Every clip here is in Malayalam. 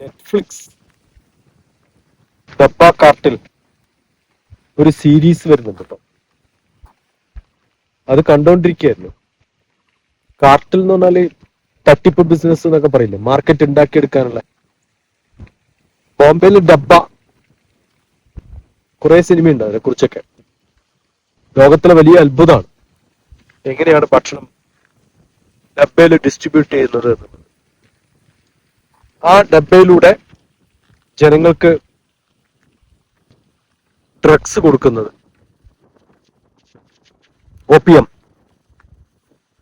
നെറ്റ്ഫ്ലിക്സ് ഡപ്പ കാർട്ടിൽ ഒരു സീരീസ് വരുന്നുണ്ട് കേട്ടോ അത് കണ്ടോണ്ടിരിക്കുകയായിരുന്നു. കാർട്ടിൽ എന്ന് പറഞ്ഞാൽ തട്ടിപ്പ് ബിസിനസ് എന്നൊക്കെ പറയില്ലേ? മാർക്കറ്റ് ഉണ്ടാക്കിയെടുക്കാനുള്ള. ബോംബെയിൽ ഡബ്ബ കുറെ സിനിമയുണ്ട് അതിനെ കുറിച്ചൊക്കെ. ലോകത്തിലെ വലിയ അത്ഭുതമാണ്. എങ്ങനെയാണ് ഭക്ഷണം? ഡബ്ബയിൽ ഡിസ്ട്രിബ്യൂട്ട് ചെയ്യുന്നത് എന്നുള്ളത്. ആ ഡബയിലൂടെ ജനങ്ങൾക്ക് ഡ്രഗ്സ് കൊടുക്കുന്നത്. ഓപ്പിയം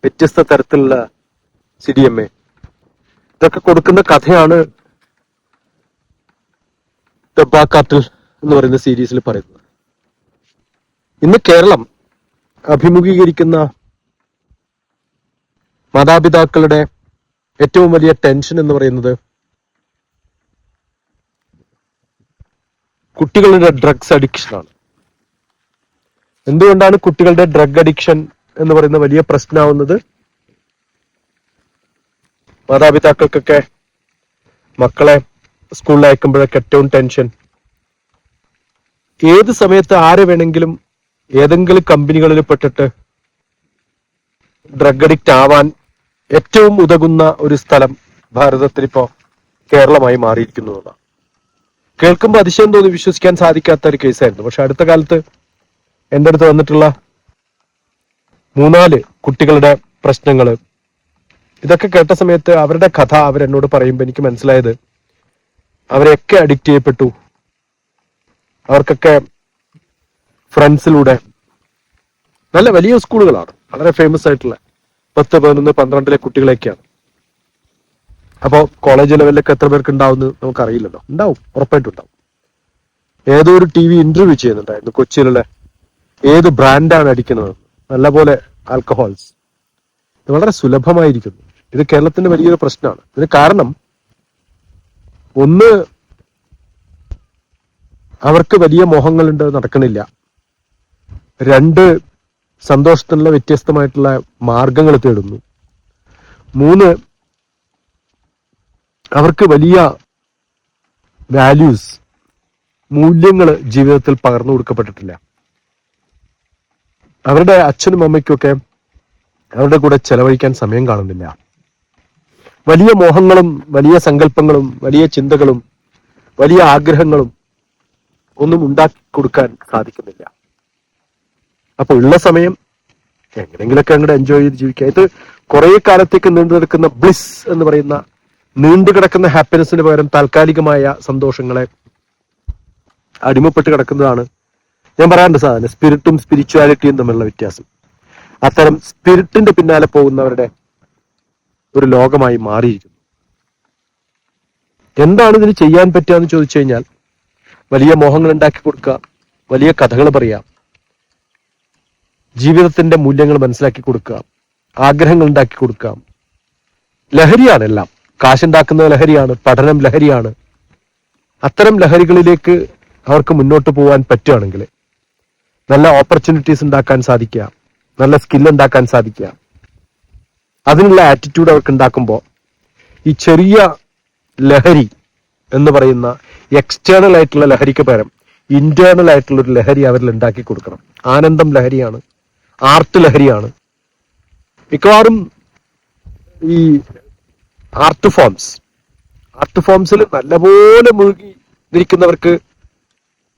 വ്യത്യസ്ത തരത്തിലുള്ള സി ഡി എം എ ഇതൊക്കെ കൊടുക്കുന്ന കഥയാണ് ഡബ്ബാക്കാട്ടിൽ എന്ന് പറയുന്ന സീരീസിൽ പറയുന്നത്. ഇന്ന് കേരളം അഭിമുഖീകരിക്കുന്ന മാതാപിതാക്കളുടെ ഏറ്റവും വലിയ ടെൻഷൻ എന്ന് പറയുന്നത് കുട്ടികളുടെ ഡ്രഗ്സ് അഡിക്ഷനാണ് എന്തുകൊണ്ടാണ് കുട്ടികളുടെ ഡ്രഗ് അഡിക്ഷൻ എന്ന് പറയുന്ന വലിയ പ്രശ്നമാവുന്നത് മാതാപിതാക്കൾക്കൊക്കെ മക്കളെ സ്കൂളിൽ അയക്കുമ്പോഴൊക്കെ ഏറ്റവും ടെൻഷൻ ഏത് സമയത്ത് ആരെ വേണമെങ്കിലും ഏതെങ്കിലും കമ്പനികളിൽ പെട്ടിട്ട് ഡ്രഗ് അഡിക്റ്റ് ആവാൻ ഏറ്റവും ഉതകുന്ന ഒരു സ്ഥലം ഭാരതത്തിൽ ഇപ്പോ കേരളമായി മാറിയിരിക്കുന്നു എന്നുള്ളതാണ്. കേൾക്കുമ്പോൾ അതിശയം തോന്നി വിശ്വസിക്കാൻ സാധിക്കാത്ത ഒരു കേസായിരുന്നു. പക്ഷെ അടുത്ത കാലത്ത് എന്റെ അടുത്ത് വന്നിട്ടുള്ള മൂന്നാൽ കുട്ടികളുടെ പ്രശ്നങ്ങൾ ഇതൊക്കെ കേട്ട സമയത്ത് അവരുടെ കഥ അവരെന്നോട് പറയുമ്പോൾ എനിക്ക് മനസ്സിലായത് അവരെയൊക്കെ അഡിക്റ്റ് ചെയ്യപ്പെട്ടു. അവർക്കൊക്കെ ഫ്രണ്ട്സിലൂടെ നല്ല വലിയ സ്കൂളുകളാണ്. വളരെ ഫേമസ് ആയിട്ടുള്ള പത്ത് പതിനൊന്ന് പന്ത്രണ്ടിലെ കുട്ടികളൊക്കെയാണ് അപ്പോൾ കോളേജ് ലെവലിലൊക്കെ എത്ര പേർക്ക് ഉണ്ടാവും നമുക്കറിയില്ലല്ലോ. ഉണ്ടാവും ഉറപ്പായിട്ടും ഉണ്ടാവും. ഏതോ ഒരു ടി വി ഇന്റർവ്യൂ ചെയ്യുന്നുണ്ടായിരുന്നു കൊച്ചിയിലുള്ള ഏത് ബ്രാൻഡാണ് അടിക്കുന്നത്? നല്ലപോലെ ആൽക്കഹോൾസ് ഇത് വളരെ സുലഭമായിരിക്കുന്നു. ഇത് കേരളത്തിന്റെ വലിയൊരു പ്രശ്നമാണ്. ഇതിന് കാരണം ഒന്ന് അവർക്ക് വലിയ മോഹങ്ങളുണ്ട് നടക്കണില്ല. രണ്ട് സന്തോഷത്തിനുള്ള വ്യത്യസ്തമായിട്ടുള്ള മാർഗങ്ങൾ തേടുന്നു. മൂന്ന് അവർക്ക് വലിയ വാല്യൂസ് മൂല്യങ്ങൾ ജീവിതത്തിൽ പകർന്നു കൊടുക്കപ്പെട്ടിട്ടില്ല. അവരുടെ അച്ഛനും അമ്മയ്ക്കൊക്കെ അവരുടെ കൂടെ ചെലവഴിക്കാൻ സമയം കാണുന്നില്ല. വലിയ മോഹങ്ങളും വലിയ സങ്കല്പങ്ങളും വലിയ ചിന്തകളും വലിയ ആഗ്രഹങ്ങളും ഒന്നും ഉണ്ടാക്കി കൊടുക്കാൻ സാധിക്കുന്നില്ല. അപ്പൊ ഉള്ള സമയം എങ്ങനെങ്കിലൊക്കെ അങ്ങോട്ട് എൻജോയ് ചെയ്ത് ജീവിക്കുക. ഇത് കുറെ കാലത്തേക്ക് നീണ്ടു നിൽക്കുന്ന ബ്ലിസ് എന്ന് പറയുന്ന നീണ്ടു കിടക്കുന്ന ഹാപ്പിനെസിന് പകരം താൽക്കാലികമായ സന്തോഷങ്ങളെ അടിമപ്പെട്ട് കിടക്കുന്നതാണ് ഞാൻ പറയാറുണ്ട് സാധനം സ്പിരിറ്റും സ്പിരിച്വാലിറ്റിയും തമ്മിലുള്ള വ്യത്യാസം. അത്തരം സ്പിരിറ്റിന്റെ പിന്നാലെ പോകുന്നവരുടെ ഒരു ലോകമായി മാറിയിരിക്കുന്നു. എന്താണ് ഇതിന് ചെയ്യാൻ പറ്റുക എന്ന് ചോദിച്ചു കഴിഞ്ഞാൽ വലിയ മോഹങ്ങൾ ഉണ്ടാക്കി കൊടുക്കുക വലിയ കഥകൾ പറയാം ജീവിതത്തിന്റെ മൂല്യങ്ങൾ മനസ്സിലാക്കി കൊടുക്കുക ആഗ്രഹങ്ങൾ ഉണ്ടാക്കി കൊടുക്കാം ലഹരിയാണ് എല്ലാം. കാശുണ്ടാക്കുന്ന ലഹരിയാണ് പഠനം ലഹരിയാണ്. അത്തരം ലഹരികളിലേക്ക് അവർക്ക് മുന്നോട്ട് പോകാൻ പറ്റുകയാണെങ്കിൽ നല്ല ഓപ്പർച്യൂണിറ്റീസ് ഉണ്ടാക്കാൻ സാധിക്കുക നല്ല സ്കിൽ ഉണ്ടാക്കാൻ സാധിക്കുക. അതിനുള്ള ആറ്റിറ്റ്യൂഡ് അവർക്ക് ഉണ്ടാക്കുമ്പോൾ ഈ ചെറിയ ലഹരി എന്ന് പറയുന്ന എക്സ്റ്റേണൽ ആയിട്ടുള്ള ലഹരിക്ക് പകരം ഇന്റേണൽ ആയിട്ടുള്ള ഒരു ലഹരി അവരിൽ ഉണ്ടാക്കി കൊടുക്കണം. ആനന്ദം ലഹരിയാണ് ആർട്ട് ലഹരിയാണ്. മിക്കവാറും ഈ ആർട്ട് ഫോംസ് ആർട്ട് ഫോംസിൽ നല്ലപോലെ മുഴുകി നിൽക്കുന്നവർക്ക്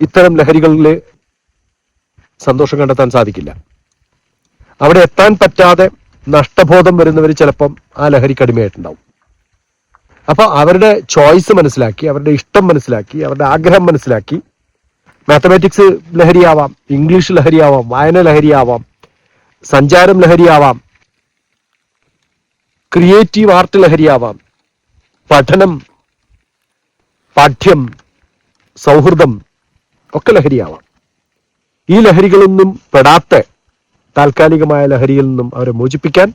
ഇത്തരം ലഹരികളിൽ സന്തോഷം കണ്ടെത്താൻ സാധിക്കില്ല. അവിടെ എത്താൻ പറ്റാതെ നഷ്ടബോധം വരുന്നവർ ചിലപ്പം ആ ലഹരിക്ക് അടിമയായിട്ടുണ്ടാവും അപ്പൊ അവരുടെ ചോയ്സ് മനസ്സിലാക്കി അവരുടെ ഇഷ്ടം മനസ്സിലാക്കി അവരുടെ ആഗ്രഹം മനസ്സിലാക്കി മാത്തമാറ്റിക്സ് ലഹരിയാവാം ഇംഗ്ലീഷ് ലഹരിയാവാം വായന ലഹരിയാവാം സഞ്ചാരം ലഹരിയാവാം ക്രിയേറ്റീവ് ആർട്ട് ലഹരിയാവാം. പഠനം പാഠ്യം സൗഹൃദം ഒക്കെ ലഹരിയാവാം. ഈ ലഹരികളൊന്നും പെടാത്ത താൽക്കാലികമായ ലഹരിയിൽ നിന്നും അവരെ മോചിപ്പിക്കാൻ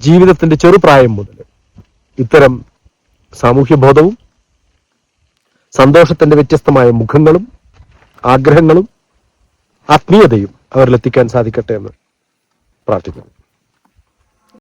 ജീവിതത്തിന്റെ ചെറുപ്രായം മുതൽ ഇത്തരം സാമൂഹ്യ ബോധവും സന്തോഷത്തിന്റെ വ്യത്യസ്തമായ മുഖങ്ങളും ആഗ്രഹങ്ങളും ആത്മീയതയും അവരിലെത്തിക്കാൻ സാധിക്കട്ടെ എന്ന് പ്രാർത്ഥിക്കുന്നു.